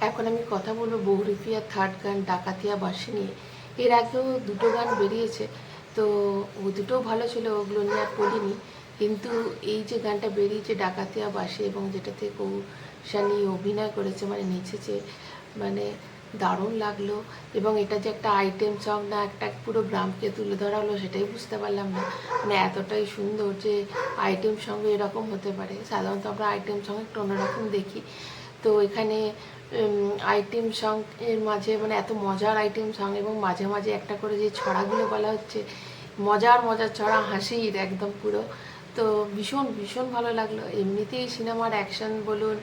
এখন আমি কথা বলব বহুরূপিয়া থার্ড গান ডাকাতিয়া বাসি নিয়ে। এর আগেও দুটো গান বেরিয়েছে, তো ও দুটোও ভালো ছিল, ওগুলো নিয়ে আর বলিনি। কিন্তু এই যে গানটা বেরিয়েছে ডাকাতিয়া বাসি এবং যেটাতে কৌশানি অভিনয় করেছে মানে নেচেছে মানে দারুণ লাগল। এবং এটা যে একটা আইটেম সং না, একটা পুরো গ্রামকে তুলে ধরা হলো, সেটাই বুঝতে পারলাম না। মানে এতটাই সুন্দর যে আইটেম সঙ্গে এরকম হতে পারে। সাধারণত আমরা আইটেম সঙ্গে একটু অন্যরকম দেখি। তো এখানে আইটেম সং এর মাঝে মানে এত মজার আইটেম সং এবং মাঝে মাঝে একটা করে যে ছড়াগুলো বলা হচ্ছে, মজার মজার ছড়া হাসির একদম পুরো। তো ভীষণ ভীষণ ভালো লাগল। এমনিতেই সিনেমার অ্যাকশন বলুন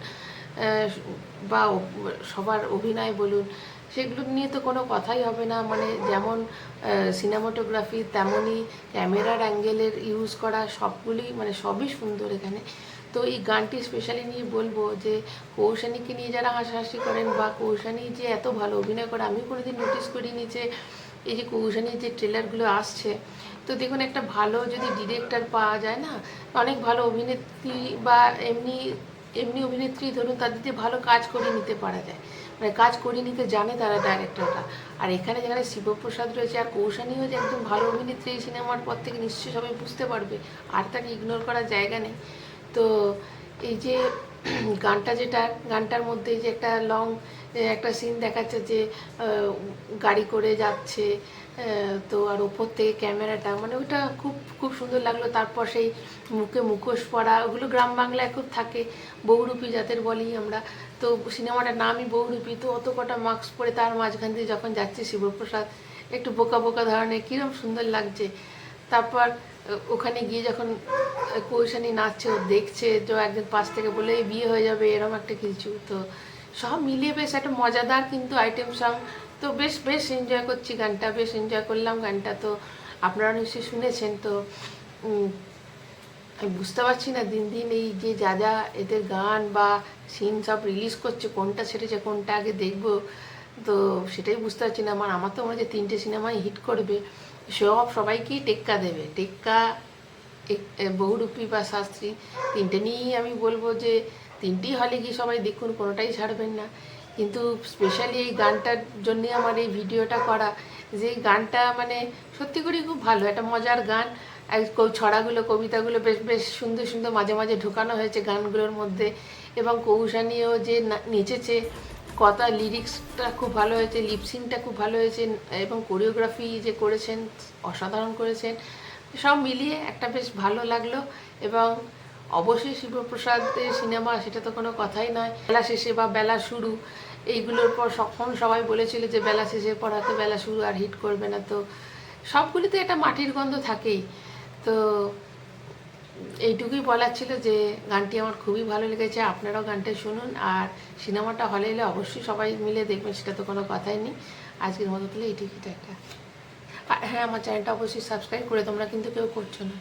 বা সবার অভিনয় বলুন, সেগুলো নিয়ে তো কোনো কথাই হবে না। মানে যেমন সিনেমাটোগ্রাফি তেমনই ক্যামেরার অ্যাঙ্গেলের ইউজ করা সবগুলোই মানে সবই সুন্দর এখানে। তো এই গানটি স্পেশালি নিয়ে বলব যে কৌশানীকে নিয়ে যারা হাসাহাসি করেন বা কৌশানী যে এত ভালো অভিনয় করে, আমি কোনোদিন নোটিস করিনি যে এই যে কৌশানীর যে ট্রেলারগুলো আসছে। তো দেখুন, একটা ভালো যদি ডিরেক্টর পাওয়া যায় না, অনেক ভালো অভিনেত্রী বা এমনি এমনি অভিনেত্রী ধরুন তাদের দিয়ে ভালো কাজ করে নিতে পারা যায়। মানে কাজ করে নিতে জানে তারা ডাইরেক্টররা আর এখানে যেখানে শিবপ্রসাদ রয়েছে আর কৌশানীও যে একদম ভালো অভিনেত্রী এই সিনেমার পর থেকে নিশ্চয়ই সবাই বুঝতে পারবে, আর তাকে ইগনোর করার জায়গা নেই। তো এই যে গানটা যেটা, গানটার মধ্যে যে একটা লং একটা সিন দেখাচ্ছে যে গাড়ি করে যাচ্ছে তো আর ওপর থেকে ক্যামেরাটা মানে ওটা খুব খুব সুন্দর লাগল। তারপর সেই মুখে মুখোশ পরা, ওগুলো গ্রাম বাংলায় খুব থাকে, বহুরূপী জাতের বলি আমরা। তো সিনেমাটার নামই বহুরূপী, তো অত কটা মাস্ক পরে তার মাঝখান দিয়ে যখন যাচ্ছে শিবপ্রসাদ, একটু বোকা বোকা ধরনের কীরকম সুন্দর লাগছে। তারপর ওখানে গিয়ে যখন কৌশানি নাচছে, ও দেখছে, তো একদিন পাশ থেকে বলে, "এই বিয়ে হয়ে যাবে এরকম একটা কিছু। তো সব মিলিয়ে বেশ একটা মজাদার কিন্তু আইটেম সং তো বেশ বেশ এনজয় করছি গানটা, বেশ এনজয় করলাম গানটা। তো আপনারা নিশ্চয়ই শুনেছেন, তো আমি বুঝতে পারছি না, দিন দিন এই যে যা যা এদের গান বা সিন সব রিলিজ করছে, কোনটা ছেড়েছে, কোনটা আগে দেখব, তো সেটাই বুঝতে পারছি না। আমার আমার তো মনে হচ্ছে তিনটে সিনেমাই হিট করবে। সব সবাইকেই টেক্কা দেবে। টেক্কা বহুরূপী বা শাস্ত্রী, তিনটে নিয়েই আমি বলব যে তিনটেই হলে গিয়ে সবাই দেখুন, কোনোটাই ছাড়বেন না। কিন্তু স্পেশালি এই গানটার জন্যে আমার এই ভিডিওটা করা, যে গানটা মানে সত্যি করেই খুব ভালো, একটা মজার গান। কৌ- ছড়াগুলো, কবিতাগুলো বেশ বেশ সুন্দর সুন্দর মাঝে মাঝে ঢোকানো হয়েছে গানগুলোর মধ্যে। এবং কৌশানীও যে নেচেছে কথা লিরিক্সটা খুব ভালো হয়েছে লিপসিংটা খুব ভালো হয়েছে, এবং কোরিওগ্রাফি যে করেছেন, অসাধারণ করেছেন, সব মিলিয়ে একটা বেশ ভালো লাগল। এবং অবশ্যই শিবপ্রসাদের সিনেমা সেটা তো কোনো কথাই নয়। বেলা শেষে বা বেলা শুরু, এইগুলোর পর সখন সবাই বলেছিল যে বেলা শেষের পর হয়তো বেলা শুরু আর হিট করবে না। তো সবগুলিতে একটা মাটির গন্ধ থাকেই। তো এইটুকুই বলার ছিল যে গানটি আমার খুবই ভালো লেগেছে, আপনারাও গানটা শুনুন আর সিনেমাটা হলে এলে অবশ্যই সবাই মিলে দেখবেন, সেটা তো কোনো কথাই নেই। আজকের মতো তাহলে এইটুকুই একটা আর হ্যাঁ আমার চ্যানেলটা অবশ্যই সাবস্ক্রাইব করে, তোমরা কিন্তু কেউ করছ না।